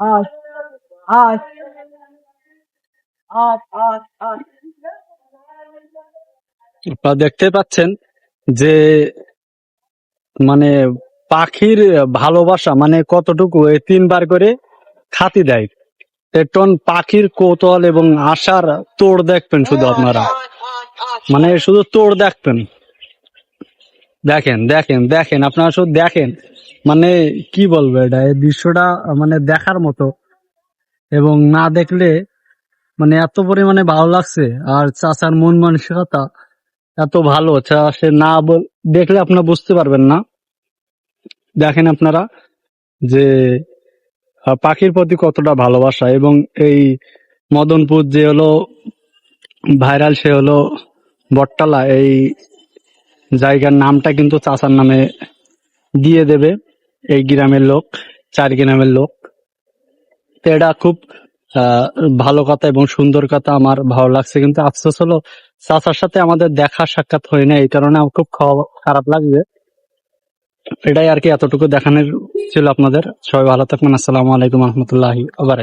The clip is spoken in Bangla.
আট আপনারা দেখতে পাচ্ছেন যে মানে পাখির ভালোবাসা মানে কতটুকু এই তিনবার করে খাতি দেয়। একটন পাখির কৌতূহল এবং আশার তোড় দেখবেন শুধু আপনারা। মানে শুধু তোড় দেখবেন। দেখেন দেখেন দেখেন, আপনারা শুধু দেখেন। মানে কি বলব এটা? এই দৃশ্যটা মানে দেখার মতো। এবং না দেখলে মানে এত পরিমাণে ভালো লাগছে। আর চাচার মন মানসিকতা এত ভালো। সে না বল- দেখলে আপনারা বুঝতে পারবেন না। দেখেন আপনারা যে পাখির প্রতি কতটা ভালোবাসা। এবং এই মদনপুর যে হলো, ভাইরাল সে হলো বটতলা, এই জায়গার নামটা কিন্তু চাচার নামে দিয়ে দেবে। এই গ্রামের লোক, চার গ্রামের লোক। তো এটা খুব ভালো কথা এবং সুন্দর কথা, আমার ভালো লাগছে। কিন্তু আফসোস হলো, চাচার সাথে আমাদের দেখা সাক্ষাৎ হয় না এই কারণে আমার খুব খারাপ লাগবে এটাই আর কি এতটুকু দেখানোর ছিল আপনাদের। সবাই ভালো থাকবেন। আসসালামু আলাইকুম রহমতুল্লাহি আবার